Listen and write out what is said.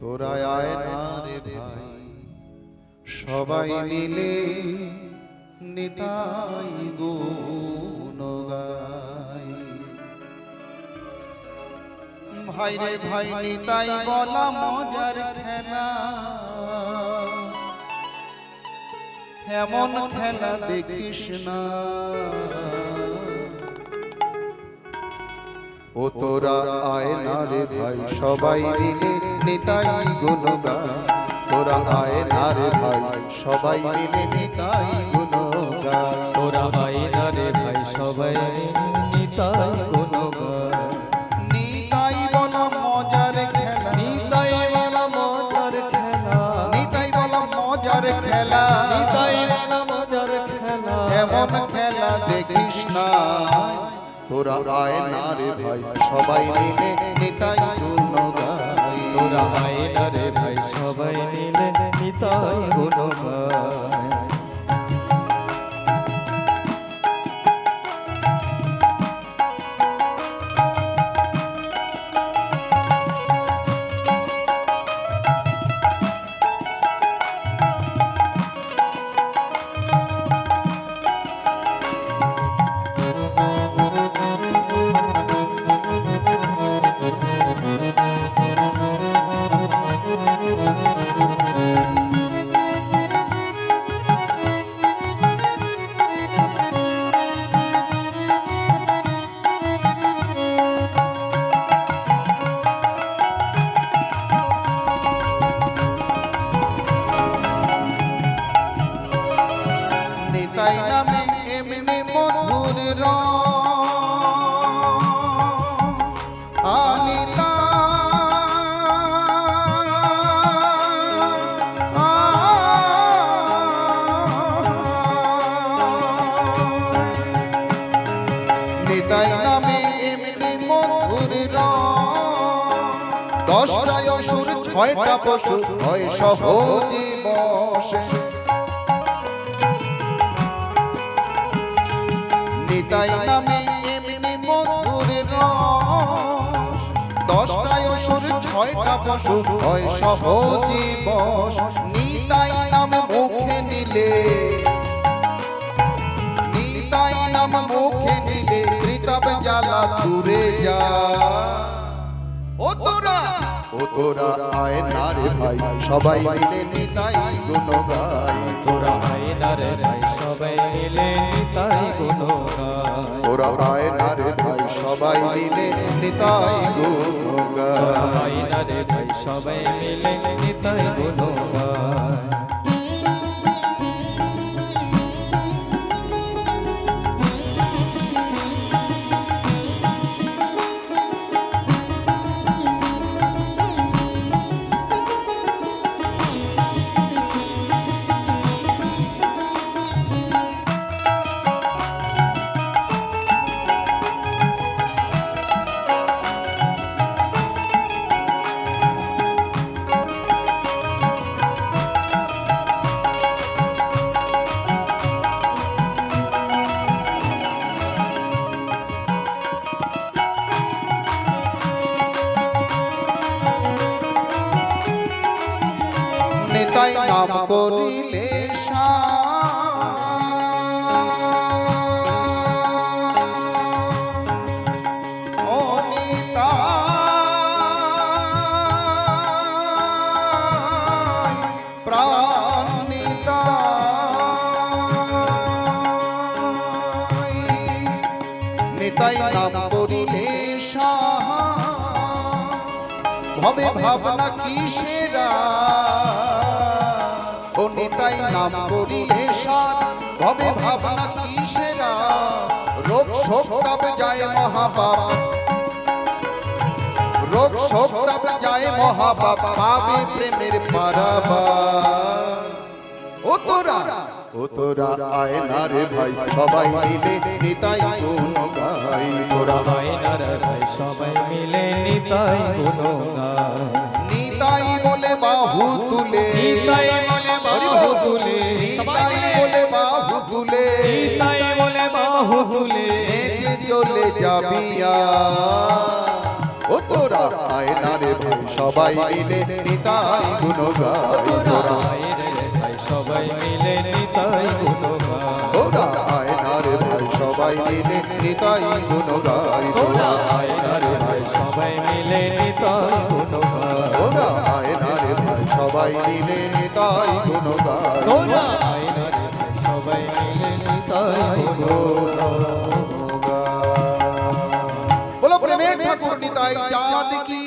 তোরা আয় না রে ভাই। সবাই মিলে নিতাই গুণ গাই ভাই রে ভাই, নিতাই বলা মজার খেলা। এমন খেলা দেখিস না। ও তোরা আয় না রে ভাই সবাই মিলে নিতাই গুণ গাই তোরা আয় না রে ভাই সবাই মিলে নিতাই গুণ গাই তোরা আইনা রে ভাই সবাই নিতাই গুণগান। নিতাই বলা মজার খেলা। নিতাই মালা মজার খেলা। নিতাই বলা মজার খেলা। নিতাই মালা মজার খেলা। এমন খেলা দেখিস না। তোরা আয় না ভাই, সবাই মিলে নিতাই গুণ গাই। তোরা আইনা রে ভাই, সবাই মিলে নিতাই দশটায় অসুর, ছয়টা পশু, হয় সহজী বসে। নিতাই নামে এমনি মধুর রস। দশটায় অসুর, ছয়টা পশু, হয় সহজী বস। নিতাই নাম মুখে নিলে। নিতাই নাম মুখে নিলে ত্রিতাপ জ্বালা দূরে যা ও তোরা। ও তোরা আয় না রে ভাই সবাই মিলে নিতাই গুণ গাই তোরা না রে ভাই সবাই মিলে নিতাই গুণগান। তোরা আয় না রে ভাই সবাই মিলে নিতাই গুণ গাই আয় না রে ভাই সবাই মিলে নিতাই গুণগান। নিতাই নাম করিলে ভাবনা কিসেরা? ও নিতাই নাম করিলে সার। ভবে ভাবনা কিসেরা? রোগ শোক তাপ যায় মহাপাপ। রোগ শোক তাপ যায় মহাপাপ, পাবে প্রেমের পারাবা ও তোরা ও তোরা আয় না রে ভাই, সবাই মিলে নিতাই গুণ গাই তোরা আইনা রে ভাই, সবাই মিলে নিতাই গুণগান। নিতাই বলে বাহু তুলে। নিতাই তুলে নিতাই বলে বাহু তুলে বলে বাহু তুলে চলে যাবিয়া ও তোরা আয় না রে ভাই সবাই মিলে নিতাই গুণ গাই তোরা আয় রে ভাই সবাই মিলে নিতাই গুণগান তোরা আয় না রে ভাই সবাই মিলে নিতাই গুণ গাই তোরা আয় না রে ভাই সবাই মিলে নিতাই গুণগান তোরা আয় না রে ভাই সবাই মিলে নিতাই গুণ গাই তোরা আয় না রে ভাই সবাই মিলে নিতাই গুণগান বলো প্রেমের ঠাকুর নিতাই চাঁদ কি